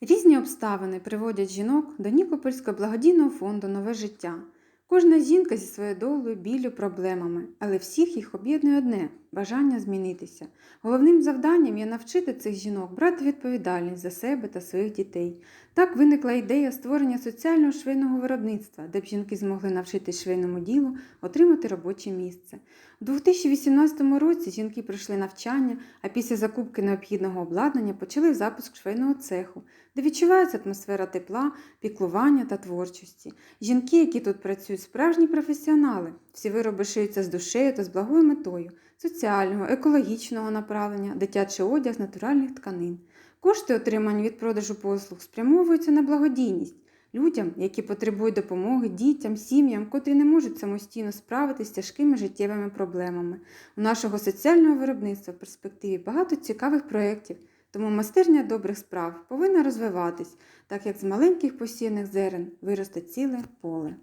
Різні обставини приводять жінок до Нікопольського благодійного фонду Нове життя. Кожна жінка зі своєю долею, білю, проблемами, але всіх їх об'єднує одне бажання змінитися. Головним завданням є навчити цих жінок брати відповідальність за себе та своїх дітей. Так виникла ідея створення соціального швейного виробництва, де б жінки змогли навчитись швейному ділу, отримати робоче місце. У 2018 році жінки пройшли навчання, а після закупки необхідного обладнання почали запуск швейного цеху, де відчувається атмосфера тепла, піклування та творчості. Жінки, які тут працюють, справжні професіонали. Всі вироби шиються з душею та з благою метою соціального, екологічного направлення, дитячий одяг з натуральних тканин. Кошти, отримані від продажу послуг, спрямовуються на благодійність людям, які потребують допомоги, дітям, сім'ям, котрі не можуть самостійно справитися з тяжкими життєвими проблемами. У нашого соціального виробництва в перспективі багато цікавих проєктів. Тому майстерня добрих справ повинна розвиватись, так як з маленьких посіяних зерен виросте ціле поле.